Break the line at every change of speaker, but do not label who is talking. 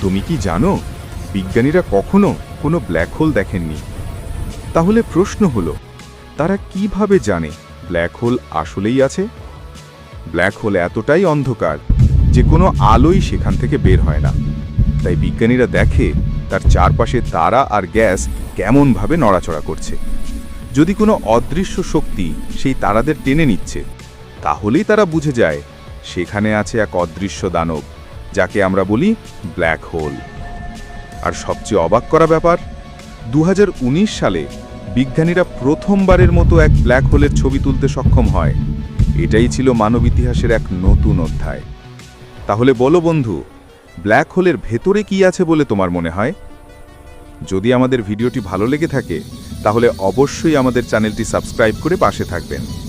তুমি কি জানো, বিজ্ঞানীরা কখনো কোনো ব্ল্যাক হোল দেখেননি? তাহলে প্রশ্ন হলো, তারা কীভাবে জানে ব্ল্যাক হোল আসলেই আছে? ব্ল্যাক হোল এতটাই অন্ধকার যে কোনো আলোই সেখান থেকে বের হয় না। তাই বিজ্ঞানীরা দেখে তার চারপাশে তারা আর গ্যাস কেমনভাবে নড়াচড়া করছে। যদি কোনো অদৃশ্য শক্তি সেই তারাদের টেনে নিচ্ছে, তাহলেই তারা বুঝে যায়, সেখানে আছে এক অদৃশ্য দানব। যাকে আমরা বলি ব্ল্যাক হোল। আর সবচেয়ে অবাক করা ব্যাপার দু হাজার উনিশ সালে বিজ্ঞানীরা প্রথমবারের মতো এক ব্ল্যাক হোলের ছবি তুলতে সক্ষম হয়। এটাই ছিল মানব ইতিহাসের এক নতুন অধ্যায়। তাহলে বলো বন্ধু, ব্ল্যাক হোলের ভেতরে কি আছে বলে তোমার মনে হয়? যদি আমাদের ভিডিওটি ভালো লেগে থাকে, তাহলে অবশ্যই আমাদের চ্যানেলটি সাবস্ক্রাইব করে পাশে থাকবেন।